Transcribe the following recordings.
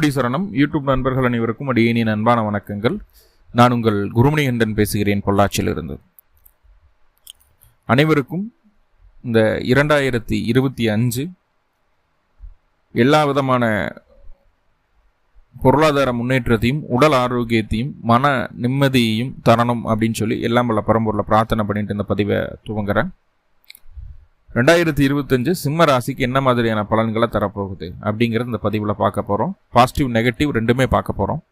குருடி சரணம். யூடியூப் நண்பர்கள் அனைவருக்கும் அடியேனின் அன்பான வணக்கங்கள். நான் உங்கள் குருமணி கண்டன் பேசுகிறேன் பொள்ளாச்சியிலிருந்து. அனைவருக்கும் இந்த இரண்டாயிரத்தி இருபத்தி அஞ்சு எல்லா விதமான பொருளாதார முன்னேற்றத்தையும் உடல் ஆரோக்கியத்தையும் மன நிம்மதியையும் தரணும் அப்படின்னு சொல்லி எல்லாம் வல்ல பரம்பொருளை பிரார்த்தனை பண்ணிட்டு இந்த பதிவை துவங்குறேன். ரெண்டாயிரத்தி இருபத்தஞ்சு சிம்ம ராசிக்கு என்ன மாதிரியான பலன்களை தரப்போகுது அப்படிங்கிறது இந்த பதிவில் பார்க்க போகிறோம் பாசிட்டிவ் நெகட்டிவ் ரெண்டுமே பார்க்க போகிறோம்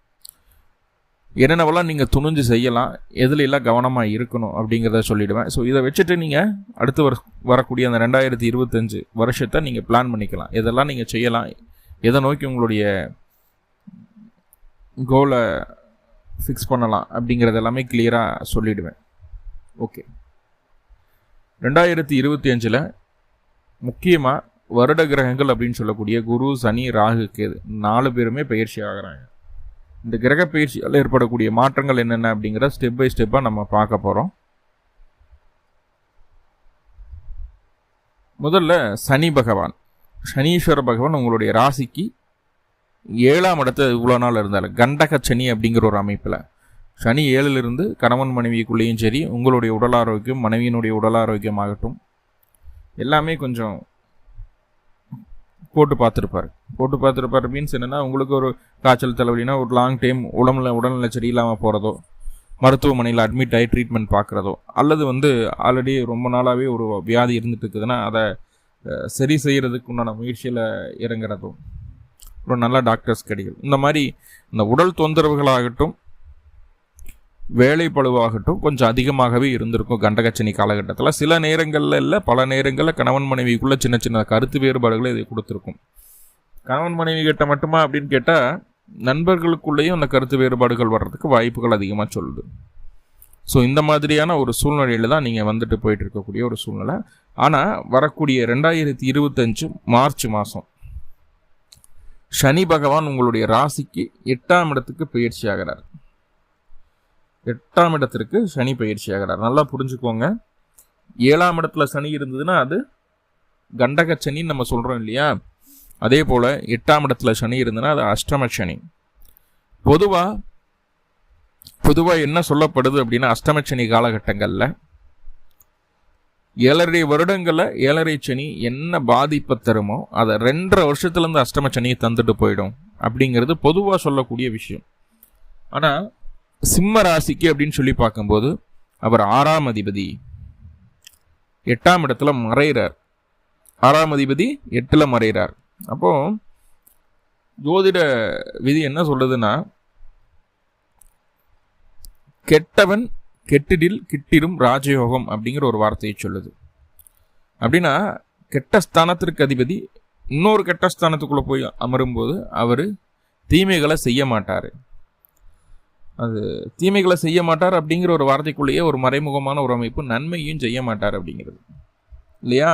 என்னென்னவெல்லாம் நீங்கள் துணிஞ்சு செய்யலாம் எதுல எல்லாம் கவனமாக இருக்கணும் அப்படிங்கிறத சொல்லிடுவேன். ஸோ இதை வச்சுட்டு நீங்கள் அடுத்து வர வரக்கூடிய அந்த ரெண்டாயிரத்தி இருபத்தஞ்சு வருஷத்தை நீங்கள் பிளான் பண்ணிக்கலாம். எதெல்லாம் நீங்கள் செய்யலாம் எதை நோக்கி உங்களுடைய கோலை ஃபிக்ஸ் பண்ணலாம் அப்படிங்கிறது எல்லாமே கிளியராக சொல்லிவிடுவேன் ஓகே ரெண்டாயிரத்தி இருபத்தி அஞ்சில் முக்கியமாக வருட கிரகங்கள் அப்படின்னு சொல்லக்கூடிய குரு சனி ராகு கேது நாலு பேருமே பயிற்சி ஆகிறாங்க. இந்த கிரக பயிற்சியால் ஏற்படக்கூடிய மாற்றங்கள் என்னென்ன அப்படிங்கிற ஸ்டெப் பை ஸ்டெப்பாக நம்ம பார்க்க போகிறோம் முதல்ல சனி பகவான். சனீஸ்வர பகவான் உங்களுடைய ராசிக்கு ஏழாம் இடத்துல இவ்வளோ நாள் இருந்தாலும் கண்டக சனி அப்படிங்கிற ஒரு அமைப்பில். சனி ஏழிலிருந்து கணவன் மனைவிக்குள்ளேயும் சரி உங்களுடைய உடல் ஆரோக்கியம் மனைவியினுடைய உடல் ஆரோக்கியம் ஆகட்டும் எல்லாமே கொஞ்சம் போட்டு பார்த்துருப்பார். போட்டு பார்த்துருப்பார் மீன்ஸ் என்னென்னா உங்களுக்கு ஒரு காய்ச்சல் தலைவலினா ஒரு லாங் டைம் உடம்புல உடல்நிலை சரியில்லாமல் போகிறதோ மருத்துவமனையில் அட்மிட் ஆகி ட்ரீட்மெண்ட் பார்க்குறதோ அல்லது வந்து ஆல்ரெடி ரொம்ப நாளாகவே ஒரு வியாதி இருந்துட்டு இருக்குதுன்னா அதை சரி செய்கிறதுக்கு உண்டான முயற்சியில் இறங்குறதோ ஒரு நல்ல டாக்டர்ஸ் கிடைக்கும். இந்த மாதிரி இந்த உடல் தொந்தரவுகளாகட்டும் வேலை பழுவாகட்டும் கொஞ்சம் அதிகமாகவே இருந்திருக்கும் கண்டகச்சனி காலகட்டத்தில். சில நேரங்களில் இல்லை பல நேரங்களில் கணவன் மனைவிக்குள்ளே சின்ன சின்ன கருத்து வேறுபாடுகளை இதை கொடுத்துருக்கும். கணவன் மனைவி கிட்ட மட்டுமா அப்படின்னு கேட்டால் நண்பர்களுக்குள்ளேயும் அந்த கருத்து வேறுபாடுகள் வர்றதுக்கு வாய்ப்புகள் அதிகமாக சொல்லுது. ஸோ இந்த மாதிரியான ஒரு சூழ்நிலையில் தான் நீங்கள் வந்துட்டு போயிட்டு இருக்கக்கூடிய ஒரு சூழ்நிலை. ஆனால் வரக்கூடிய ரெண்டாயிரத்தி இருபத்தஞ்சு மார்ச் மாதம் சனி பகவான் உங்களுடைய ராசிக்கு எட்டாம் இடத்துக்கு பயிற்சி ஆகிறார் எட்டாம் இடத்திற்கு சனி பயிற்சி ஆகிறார். நல்லா புரிஞ்சுக்கோங்க. ஏழாம் இடத்துல சனி இருந்ததுன்னா அது கண்டக சனின்னு நம்ம சொல்கிறோம் இல்லையா? அதே போல் எட்டாம் இடத்துல சனி இருந்ததுன்னா அது அஷ்டம சனி. பொதுவாக பொதுவாக என்ன சொல்லப்படுது அப்படின்னா அஷ்டம சனி காலகட்டங்களில் ஏழரை வருடங்களில் ஏழரை சனி என்ன பாதிப்பை தருமோ அதை ரெண்டரை வருஷத்துலேருந்து அஷ்டம சனியை தந்துட்டு போயிடும் அப்படிங்கிறது பொதுவாக சொல்லக்கூடிய விஷயம். ஆனால் சிம்ம ராசிக்கு அப்படின்னு சொல்லி பார்க்கும்போது அவர் ஆறாம் அதிபதி. எட்டாம் இடத்துல மறைகிறார் ஆறாம் அதிபதி எட்டில் மறைகிறார் அப்போ ஜோதிட விதி என்ன சொல்லுதுன்னா கெட்டவன் கெட்டிடில் கிட்டிடும் ராஜயோகம் அப்படிங்கிற ஒரு வார்த்தையை சொல்லுது. அப்படின்னா கெட்ட ஸ்தானத்திற்கு அதிபதி இன்னொரு கெட்ட ஸ்தானத்துக்குள்ளே போய் அமரும்போது அவர் தீமைகளை செய்ய மாட்டார். அது தீமைகளை செய்ய மாட்டார் அப்படிங்கிற ஒரு வார்த்தைக்குள்ளேயே ஒரு மறைமுகமான ஒரு அமைப்பு நன்மையும் செய்ய மாட்டார் அப்படிங்கிறது. இல்லையா?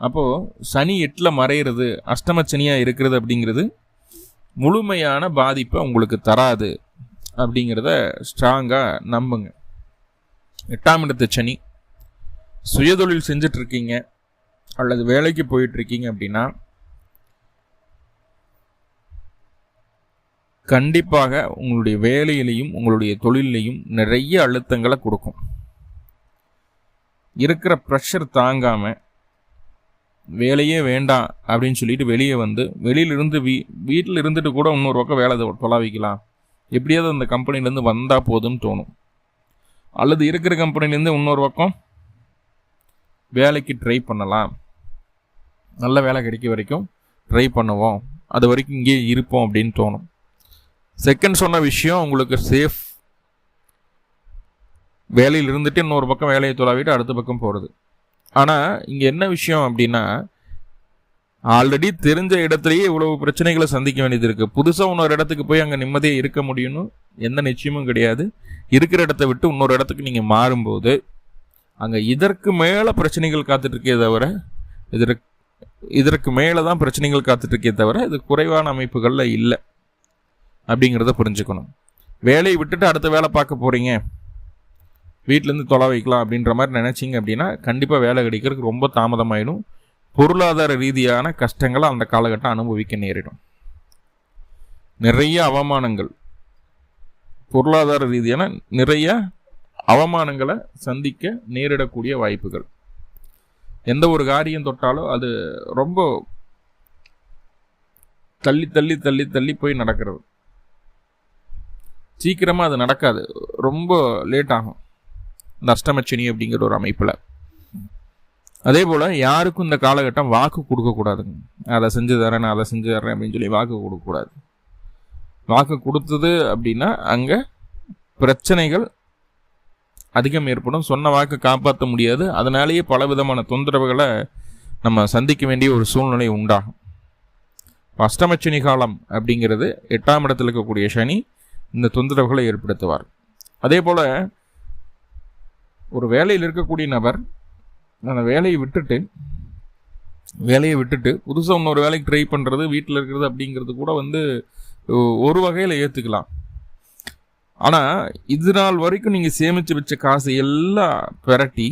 அப்போது சனி எட்டில் மறையிறது அஷ்டம சனியாக இருக்கிறது அப்படிங்கிறது முழுமையான பாதிப்பை உங்களுக்கு தராது அப்படிங்கிறத ஸ்ட்ராங்காக நம்புங்க. எட்டாம் இடத்து சனி சுயதொழில் செஞ்சிட்ருக்கீங்க அல்லது வேலைக்கு போயிட்டுருக்கீங்க அப்படின்னா கண்டிப்பாக உங்களுடைய வேலையிலையும் உங்களுடைய தொழிலையும் நிறைய அழுத்தங்களை கொடுக்கும். இருக்கிற ப்ரெஷர் தாங்காமல் வேலையே வேண்டாம் அப்படின்னு சொல்லிட்டு வெளியே வந்து வெளியிலிருந்து வீ வீட்டில் இருந்துட்டு கூட இன்னொரு பக்கம் வேலை தொலாவிக்கலாம். எப்படியாவது அந்த கம்பெனிலேருந்து வந்தால் போதும்னு தோணும். அல்லது இருக்கிற கம்பெனிலேருந்து இன்னொரு பக்கம் வேலைக்கு ட்ரை பண்ணலாம். நல்ல வேலை கிடைக்க வரைக்கும் ட்ரை பண்ணுவோம். அது வரைக்கும் இங்கேயே இருப்போம் அப்படின்னு தோணும். செகண்ட் சொன்ன விஷயம் உங்களுக்கு சேஃப் வேலையில் இருந்துட்டு இன்னொரு பக்கம் வேலையை தொலாவிட்டு அடுத்த பக்கம் போகிறது ஆனால் இங்கே என்ன விஷயம் அப்படின்னா ஆல்ரெடி தெரிஞ்ச இடத்துலையே இவ்வளவு பிரச்சனைகளை சந்திக்க வேண்டியது இருக்குது புதுசாக இன்னொரு இடத்துக்கு போய் அங்கே நிம்மதியாக இருக்க முடியும்னு எந்த நிச்சயமும் கிடையாது. இருக்கிற இடத்த விட்டு இன்னொரு இடத்துக்கு நீங்கள் மாறும்போது அங்கே இதற்கு மேலே பிரச்சனைகள் காத்துட்ருக்கே தவிர இதற்கு இதற்கு மேலே தான் பிரச்சனைகள் காத்துட்ருக்கே தவிர இது குறைவான அமைப்புகளில் இல்லை. அப்படிங்கிறத புரிஞ்சுக்கணும். வேலையை விட்டுட்டு அடுத்த வேலை பார்க்க போகிறீங்க வீட்டிலேருந்து தொலை வைக்கலாம் அப்படின்ற மாதிரி நினச்சிங்க அப்படின்னா கண்டிப்பாக வேலை கிடைக்கிறதுக்கு ரொம்ப தாமதமாயிடும். பொருளாதார ரீதியான கஷ்டங்களை அந்த காலகட்டம் அனுபவிக்க நேரிடும். நிறைய அவமானங்கள். பொருளாதார ரீதியான நிறைய அவமானங்களை சந்திக்க நேரிடக்கூடிய வாய்ப்புகள். எந்த ஒரு காரியம் தொட்டாலும் அது ரொம்ப தள்ளி தள்ளி தள்ளி தள்ளி போய் நடக்கிறது. சீக்கிரமாக அது நடக்காது. ரொம்ப லேட் ஆகும். இந்த அஷ்டமச்சனி அப்படிங்கிற ஒரு அமைப்பில். அதே போல் யாருக்கும் இந்த காலகட்டம் வாக்கு கொடுக்கக்கூடாதுங்க அதை செஞ்சு தரேன் நான் அதை செஞ்சு தரேன் அப்படின்னு சொல்லி வாக்கு கொடுக்கக்கூடாது வாக்கு கொடுத்தது அப்படின்னா அங்கே பிரச்சனைகள் அதிகம் ஏற்படும். சொன்ன வாக்கு காப்பாற்ற முடியாது. அதனாலேயே பல விதமான தொந்தரவுகளை நம்ம சந்திக்க வேண்டிய ஒரு சூழ்நிலை உண்டாகும். அஷ்டமச்சனி காலம் அப்படிங்கிறது எட்டாம் இடத்தில் இருக்கக்கூடிய சனி இந்த தொந்தரவுகளை ஏற்படுத்துவார். அதே போல் ஒரு வேலையில் இருக்கக்கூடிய நபர் அந்த வேலையை விட்டுட்டு வேலையை விட்டுட்டு புதுசாக இன்னொரு வேலைக்கு ட்ரை பண்ணுறது வீட்டில் இருக்கிறது அப்படிங்கிறது கூட வந்து ஒரு வகையில் ஏற்றுக்கலாம் ஆனால் இது நாள் வரைக்கும் நீங்கள் சேமித்து வச்ச காசு எல்லாம் பெரட்டி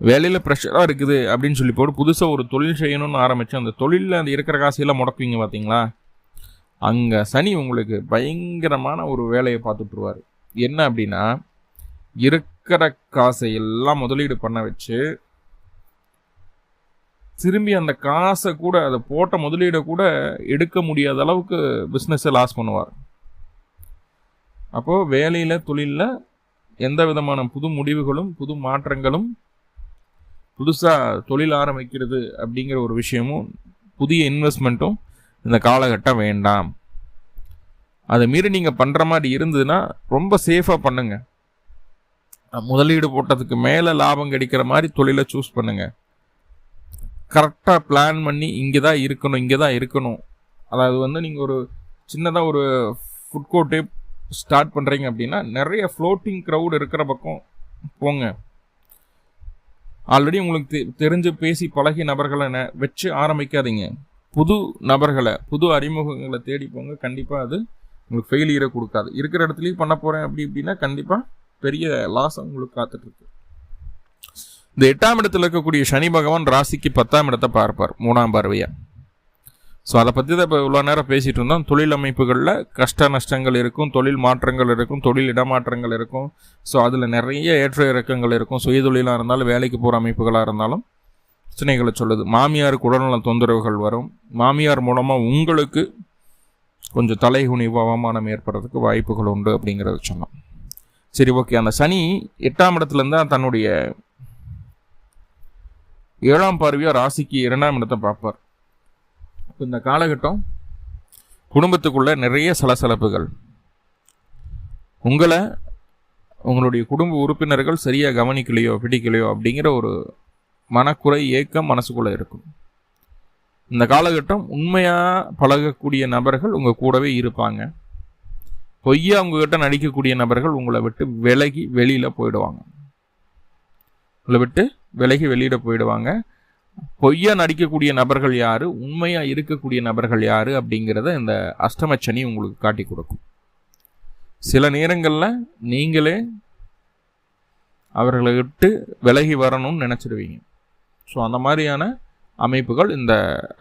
வேலையில் ப்ரெஷராக இருக்குது அப்படின்னு சொல்லி போட்டு புதுசாக ஒரு தொழில் செய்யணும்னு ஆரம்பித்து அந்த தொழிலில் அந்த இருக்கிற காசையெல்லாம் முடக்குவீங்க பார்த்தீங்களா அங்கே சனி உங்களுக்கு பயங்கரமான ஒரு வேலையை பார்த்துட்ருவார் என்ன அப்படின்னா இருக்கிற காசை எல்லாம் முதலீடு பண்ண வச்சு திரும்பி அந்த காசை கூட அதை போட்ட முதலீடை கூட எடுக்க முடியாத அளவுக்கு பிஸ்னஸை லாஸ் பண்ணுவார். அப்போது வேலையில் தொழிலில் எந்த விதமான புது முடிவுகளும் புது மாற்றங்களும் புதுசாக தொழில் ஆரம்பிக்கிறது அப்படிங்கிற ஒரு விஷயமும் புதிய இன்வெஸ்ட்மெண்ட்டும் இந்த காலகட்டம் வேண்டாம். அதை மீறி நீங்கள் பண்ணுற மாதிரி இருந்ததுன்னா ரொம்ப சேஃபாக பண்ணுங்கள் முதலீடு போட்டதுக்கு மேலே லாபம் கிடைக்கிற மாதிரி தொழிலை சூஸ் பண்ணுங்கள் கரெக்டாக பிளான் பண்ணி இங்கே தான் இருக்கணும் இங்கே தான் இருக்கணும். அதாவது வந்து நீங்கள் ஒரு சின்னதாக ஒரு ஃபுட் கோர்ட்டே ஸ்டார்ட் பண்ணுறீங்க அப்படின்னா நிறைய ஃப்ளோட்டிங் க்ரௌட் இருக்கிற பக்கம் போங்க. ஆல்ரெடி உங்களுக்கு தெ தெரிஞ்சு பேசி பழகிய நபர்களை வச்சு ஆரம்பிக்காதீங்க. புது நபர்களை புது அறிமுகங்களை தேடி போங்க. கண்டிப்பாக அது உங்களுக்கு ஃபெயிலியரை கொடுக்காது. இருக்கிற இடத்துலையும் பண்ண போகிறேன் அப்படி இப்படின்னா கண்டிப்பாக பெரிய லாஸ் உங்களுக்கு காத்துட்ருக்கு. இந்த எட்டாம் இடத்துல இருக்கக்கூடிய சனி பகவான் ராசிக்கு பத்தாம் இடத்தை பார்ப்பார் மூணாம் பார்வையாக ஸோ அதை பற்றி தான் இப்போ இவ்வளோ நேரம் பேசிகிட்டு இருந்தோம். தொழில் அமைப்புகளில் கஷ்ட நஷ்டங்கள் இருக்கும் தொழில் மாற்றங்கள் இருக்கும் தொழில் இடமாற்றங்கள் இருக்கும். ஸோ அதில் நிறைய ஏற்ற இறக்கங்கள் இருக்கும். சுய தொழிலாக இருந்தாலும் வேலைக்கு போகிற அமைப்புகளாக இருந்தாலும் பிரச்சனைகளை சொல்லுது. மாமியாருக்கு உடல்நல தொந்தரவுகள் வரும். மாமியார் மூலமாக உங்களுக்கு கொஞ்சம் தலைகுனிவு அவமானம் ஏற்படுறதுக்கு வாய்ப்புகள் உண்டு அப்படிங்கிறத சொன்னோம் சரி ஓகே. அந்த சனி எட்டாம் இடத்துலருந்தான் தன்னுடைய ஏழாம் பார்வையாக ராசிக்கு இரண்டாம் இடத்தை பார்ப்பார். இந்த காலகட்டம் குடும்பத்துக்குள்ளே நிறைய சலசலப்புகள். உங்களை உங்களுடைய குடும்ப உறுப்பினர்கள் சரியாக கவனிக்கலையோ பிடிக்கலையோ அப்படிங்கிற ஒரு மனக்குறை ஏக்கம் மனசுக்குள்ளே இருக்கும். இந்த காலகட்டம் உண்மையாக பழகக்கூடிய நபர்கள் உங்கள் கூடவே இருப்பாங்க. பொய்யா உங்ககிட்ட நடிக்கக்கூடிய நபர்கள் உங்களை விட்டு விலகி வெளியில் போயிடுவாங்க. உங்களை விட்டு விலகி வெளியிட போயிடுவாங்க. பொய்யா நடிக்கக்கூடிய நபர்கள் யார்? உண்மையாக இருக்கக்கூடிய நபர்கள் யார்? அப்படிங்கிறத இந்த அஷ்டமச்சனி உங்களுக்கு காட்டி கொடுக்கும். சில நேரங்களில் நீங்களே அவர்களை விட்டு விலகி வரணும்னு நினச்சிடுவீங்க ஸோ அந்த மாதிரியான அமைப்புகள் இந்த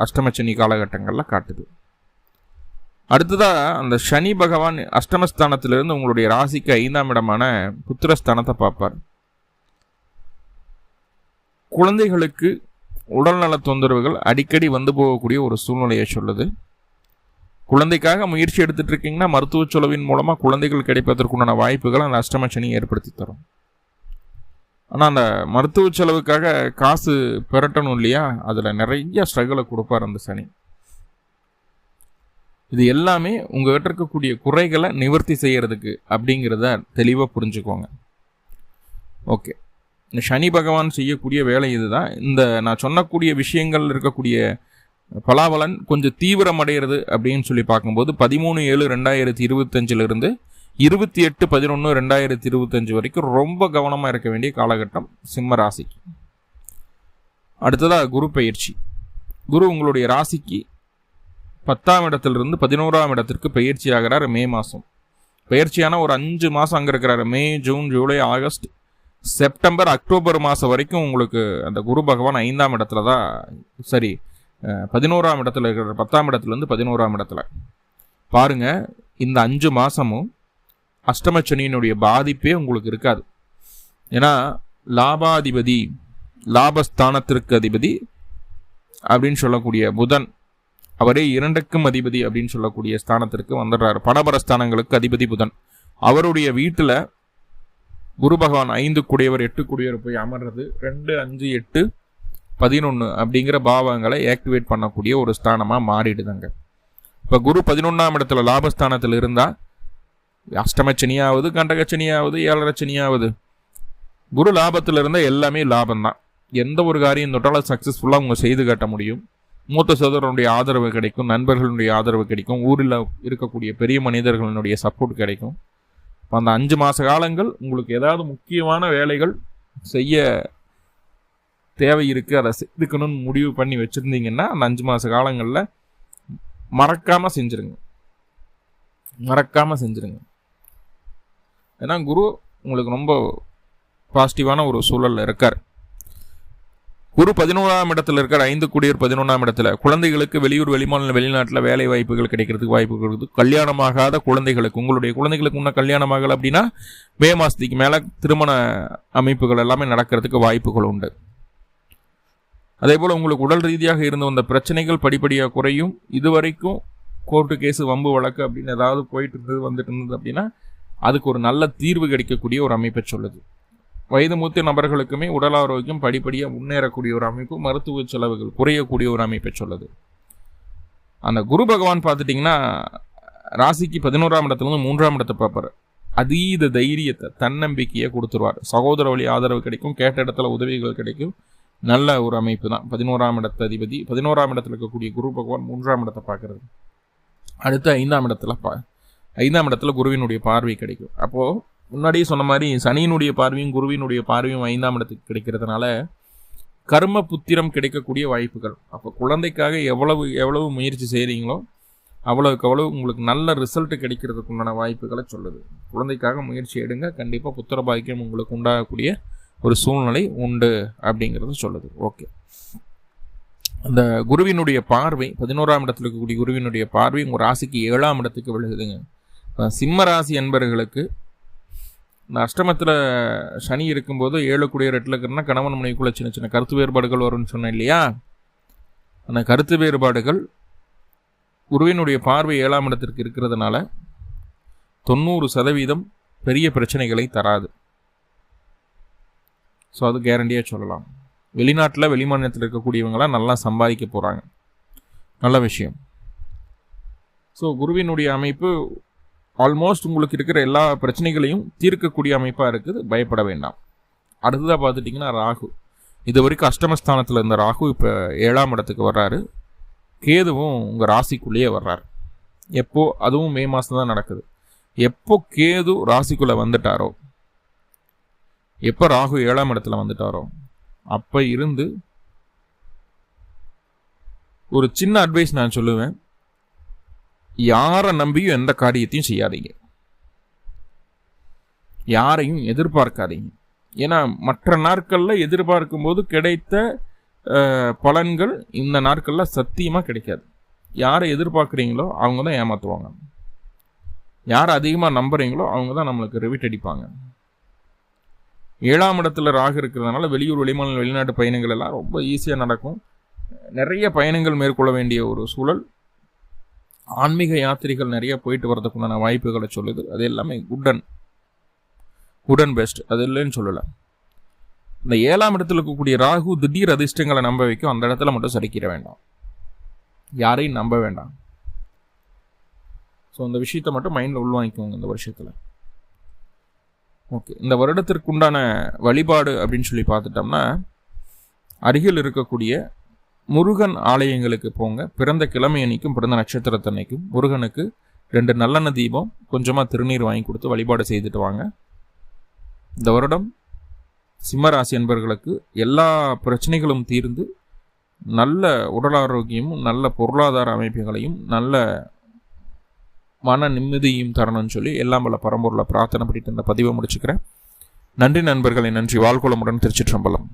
அஷ்டமச்சனி காலகட்டங்களில் காட்டுது. அடுத்ததாக அந்த சனி பகவான் அஷ்டமஸ்தானத்திலிருந்து உங்களுடைய ராசிக்கு ஐந்தாம் இடமான புத்திரஸ்தானத்தை பார்ப்பார். குழந்தைகளுக்கு உடல்நல தொந்தரவுகள் அடிக்கடி வந்து போகக்கூடிய ஒரு சூழ்நிலையை சொல்லுது. குழந்தைக்காக முயற்சி எடுத்துட்டு இருக்கீங்கன்னா மருத்துவ செலவின் மூலமாக குழந்தைகள் கிடைப்பதற்குண்டான வாய்ப்புகள் அந்த அஷ்டம சனி ஏற்படுத்தி தரும். ஆனால் அந்த மருத்துவ செலவுக்காக காசு பெரட்டணும் இல்லையா? அதில் நிறைய ஸ்ட்ரகிளை கொடுப்பார் அந்த சனி. இது எல்லாமே உங்ககிட்ட இருக்கக்கூடிய குறைகளை நிவர்த்தி செய்கிறதுக்கு அப்படிங்கிறத தெளிவாக புரிஞ்சுக்கோங்க. ஓகே. இந்த சனி பகவான் செய்யக்கூடிய வேலை இதுதான். இந்த நான் சொன்னக்கூடிய விஷயங்கள் இருக்கக்கூடிய பலாபலன் கொஞ்சம் தீவிரமடைகிறது அப்படின்னு சொல்லி பார்க்கும்போது பதிமூணு ஏழு ரெண்டாயிரத்தி இருபத்தஞ்சிலிருந்து இருபத்தி எட்டு பதினொன்று ரெண்டாயிரத்தி இருபத்தஞ்சு வரைக்கும் ரொம்ப கவனமாக இருக்க வேண்டிய காலகட்டம் சிம்ம ராசிக்கு. அடுத்ததாக குரு பயிற்சி. குரு உங்களுடைய ராசிக்கு பத்தாம் இடத்திலிருந்து பதினோராம் இடத்திற்கு பயிற்சி ஆகிறார் மே மாதம் பயிற்சியான ஒரு அஞ்சு மாதம் அங்கே இருக்கிறாரு. May June July August September October மாதம் வரைக்கும் உங்களுக்கு அந்த குரு பகவான் ஐந்தாம் இடத்துல தான் சரி பதினோராம் இடத்துல இருக்கிற பத்தாம் இடத்துலேருந்து பதினோராம் இடத்துல. பாருங்க இந்த அஞ்சு மாதமும் அஷ்டமச்சனியினுடைய பாதிப்பே உங்களுக்கு இருக்காது. ஏன்னா லாபாதிபதி லாபஸ்தானத்திற்கு அதிபதி அப்படின்னு சொல்லக்கூடிய புதன் அவரே இரண்டுக்கும் அதிபதி அப்படின்னு சொல்லக்கூடிய ஸ்தானத்திற்கு வந்துடுறாரு. பணபரஸ்தானங்களுக்கு அதிபதி புதன். அவருடைய வீட்டில் குரு பகவான் ஐந்து கூடியவர் எட்டு கூடியவர் போய் அமர்றது ரெண்டு அஞ்சு எட்டு பதினொன்று அப்படிங்கிற பாவங்களை ஆக்டிவேட் பண்ணக்கூடிய ஒரு ஸ்தானமாக மாறிடுதுங்க. இப்போ குரு பதினொன்றாம் இடத்துல லாபஸ்தானத்தில் இருந்தால் அஷ்டமச்சனியாவது கண்டகச்சனியாவது ஏழரச்சனியாவது. குரு லாபத்தில் இருந்தால் எல்லாமே லாபம் தான் எந்த ஒரு காரியம் தொட்டாலும் சக்ஸஸ்ஃபுல்லாக அவங்க செய்து காட்ட முடியும். மூத்த சோதரனுடைய ஆதரவு கிடைக்கும் நண்பர்களுடைய ஆதரவு கிடைக்கும் ஊரில் இருக்கக்கூடிய பெரிய மனிதர்களுடைய சப்போர்ட் கிடைக்கும். அந்த அஞ்சு மாத காலங்கள் உங்களுக்கு ஏதாவது முக்கியமான வேலைகள் செய்ய தேவை இருக்குது அதை செஞ்சுக்கணும்னு முடிவு பண்ணி வச்சுருந்தீங்கன்னா அந்த அஞ்சு மாத காலங்களில் மறக்காமல் செஞ்சுருங்க. மறக்காமல் செஞ்சுருங்க. ஏன்னா குரு உங்களுக்கு ரொம்ப பாசிட்டிவான ஒரு சூழலில் இருக்கார். குரு பதினோராம் இடத்துல இருக்கிற ஐந்து குடியர் பதினொன்றாம் இடத்துல. குழந்தைகளுக்கு வெளியூர் வெளிமாநில வெளிநாட்டில் வேலை வாய்ப்புகள் கிடைக்கிறதுக்கு வாய்ப்பு இருக்குது கல்யாணமாகாத குழந்தைகளுக்கு உங்களுடைய குழந்தைகளுக்கு முன்ன கல்யாணமாகல அப்படின்னா மே மாதத்துக்கு மேலே திருமண அமைப்புகள் எல்லாமே நடக்கிறதுக்கு வாய்ப்புகள் உண்டு. அதே போல் உங்களுக்கு உடல் ரீதியாக இருந்து வந்த பிரச்சனைகள் படிப்படியாக குறையும். இதுவரைக்கும் கோர்ட்டு கேஸு வம்பு வழக்கு அப்படின்னு ஏதாவது போயிட்டு இருந்தது வந்துட்டு இருந்தது அப்படின்னா அதுக்கு ஒரு நல்ல தீர்வு கிடைக்கக்கூடிய ஒரு அமைப்பை சொல்லுது. வயது மூத்த நபர்களுக்குமே உடல் ஆரோக்கியம் படிப்படியாக முன்னேறக்கூடிய ஒரு அமைப்பு மருத்துவ செலவுகள் குறையக்கூடிய ஒரு அமைப்பை சொல்லுது. அந்த குரு பகவான் பார்த்துட்டிங்கன்னா ராசிக்கு பதினோராம் இடத்துலேருந்து மூன்றாம் இடத்தை பார்ப்பார். அதீத தைரியத்தை தன்னம்பிக்கையை கொடுத்துருவார். சகோதர வழி ஆதரவு கிடைக்கும் கேட்ட இடத்துல உதவிகள் கிடைக்கும். நல்ல ஒரு அமைப்பு தான். பதினோராம் இடத்த அதிபதி பதினோராம் இடத்துல இருக்கக்கூடிய குரு பகவான் மூன்றாம் இடத்தை பார்க்கறது. அடுத்து ஐந்தாம் இடத்துல பா ஐந்தாம் இடத்துல குருவினுடைய பார்வை கிடைக்கும். அப்போது முன்னாடியே சொன்ன மாதிரி சனியினுடைய பார்வையும் குருவினுடைய பார்வையும் ஐந்தாம் இடத்துக்கு கிடைக்கிறதுனால கர்ம புத்திரம் கிடைக்கக்கூடிய வாய்ப்புகள். அப்போ குழந்தைக்காக எவ்வளவு எவ்வளவு முயற்சி செய்கிறீங்களோ அவ்வளவுக்கு அவ்வளவு உங்களுக்கு நல்ல ரிசல்ட் கிடைக்கிறதுக்கு உண்டான வாய்ப்புகளை சொல்லுது. குழந்தைக்காக முயற்சி எடுங்க. கண்டிப்பாக புத்திர பாக்கியம் உங்களுக்கு உண்டாகக்கூடிய ஒரு சூழ்நிலை உண்டு அப்படிங்கிறது சொல்லுது. ஓகே. அந்த குருவினுடைய பார்வை பதினோராம் இடத்துல இருக்கக்கூடிய குருவினுடைய பார்வை உங்கள் ராசிக்கு ஏழாம் இடத்துக்கு விழுகுதுங்க. சிம்ம ராசி என்பர்களுக்கு இந்த அஷ்டமத்தில் சனி இருக்கும்போது ஏழு கூடிய ரெட்டில் இருக்கிறனா கணவன் மனைவிக்குள்ள சின்ன சின்ன கருத்து வேறுபாடுகள் வரும்னு சொன்னேன் இல்லையா? அந்த கருத்து வேறுபாடுகள் குருவினுடைய பார்வை ஏழாம் இடத்திற்கு இருக்கிறதுனால தொண்ணூறு சதவீதம் பெரிய பிரச்சனைகளை தராது. ஸோ அது கேரண்டியாக சொல்லலாம். வெளிநாட்டில் வெளிமாநிலத்தில் இருக்கக்கூடியவங்களாம் நல்லா சம்பாதிக்க போகிறாங்க நல்ல விஷயம். ஸோ குருவினுடைய அமைப்பு ஆல்மோஸ்ட் உங்களுக்கு இருக்கிற எல்லா பிரச்சனைகளையும் தீர்க்கக்கூடிய அமைப்பாக இருக்குது. பயப்பட வேண்டாம். அடுத்ததாக பார்த்துட்டிங்கன்னா ராகு. இது வரைக்கும் அஷ்டமஸ்தானத்தில் இருந்த ராகு இப்போ ஏழாம் இடத்துக்கு வர்றாரு. கேதுவும் உங்கள் ராசிக்குள்ளேயே வர்றாரு. எப்போ? அதுவும் மே மாதம் தான் நடக்குது. எப்போ கேது ராசிக்குள்ளே வந்துட்டாரோ எப்போ ராகு ஏழாம் இடத்துல வந்துட்டாரோ அப்போ இருந்து ஒரு சின்ன அட்வைஸ் நான் சொல்லுவேன். யாரை நம்பியும் எந்த காரியத்தையும் செய்யாதீங்க. யாரையும் எதிர்பார்க்காதீங்க. ஏன்னா மற்ற நாட்களில் எதிர்பார்க்கும் போது கிடைத்த பலன்கள் இந்த நாட்களில் சத்தியமாக கிடைக்காது. யாரை எதிர்பார்க்குறீங்களோ அவங்க தான் ஏமாற்றுவாங்க யார் அதிகமாக நம்புகிறீங்களோ அவங்க தான் நம்மளுக்கு ரிவிட் அடிப்பாங்க. ஏழாம் இடத்துல ராக இருக்கிறதுனால வெளியூர் வெளிமாநில வெளிநாட்டு பயணங்கள் எல்லாம் ரொம்ப ஈஸியாக நடக்கும். நிறைய பயணங்கள் மேற்கொள்ள வேண்டிய ஒரு சூழல். ஆன்மீக யாத்திரைகள் நிறைய போயிட்டு வரதுக்குண்டான வாய்ப்புகளை சொல்லுது. அது எல்லாமே குடன் குடன் பெஸ்ட் அது இல்லைன்னு சொல்லலை. இந்த ஏழாம் இடத்துல இருக்கக்கூடிய ராகு திடீர் அதிர்ஷ்டங்களை நம்ப வைக்கும். அந்த இடத்துல மட்டும் சரிக்கிற வேண்டாம். யாரையும் நம்ப வேண்டாம். ஸோ அந்த விஷயத்தை மட்டும் மைண்டில் உள்வாங்கிக்கோங்க இந்த வருஷத்தில். ஓகே இந்த வருடத்திற்குண்டான வழிபாடு அப்படின்னு சொல்லி பார்த்துட்டோம்னா அருகில் இருக்கக்கூடிய முருகன் ஆலயங்களுக்கு போங்க. பிறந்த கிழமை அன்னைக்கும் பிறந்த நட்சத்திரத்தன்னைக்கும் முருகனுக்கு ரெண்டு நல்லெண்ண தீபம் கொஞ்சமாக திருநீர் வாங்கி கொடுத்து வழிபாடு செய்துட்டு வாங்க. இந்த வருடம் சிம்மராசி என்பர்களுக்கு எல்லா பிரச்சனைகளும் தீர்ந்து நல்ல உடல் ஆரோக்கியமும் நல்ல பொருளாதார அமைப்புகளையும் நல்ல மன நிம்மதியும் தரணும்னு சொல்லி எல்லாம் பல பரம்பொருளை பிரார்த்தனை பண்ணிட்டு இந்த பதிவை முடிச்சுக்கிறேன். நன்றி நண்பர்களை நன்றி. வாழ்குளமுடன் திருச்சிற்றம்பலம்.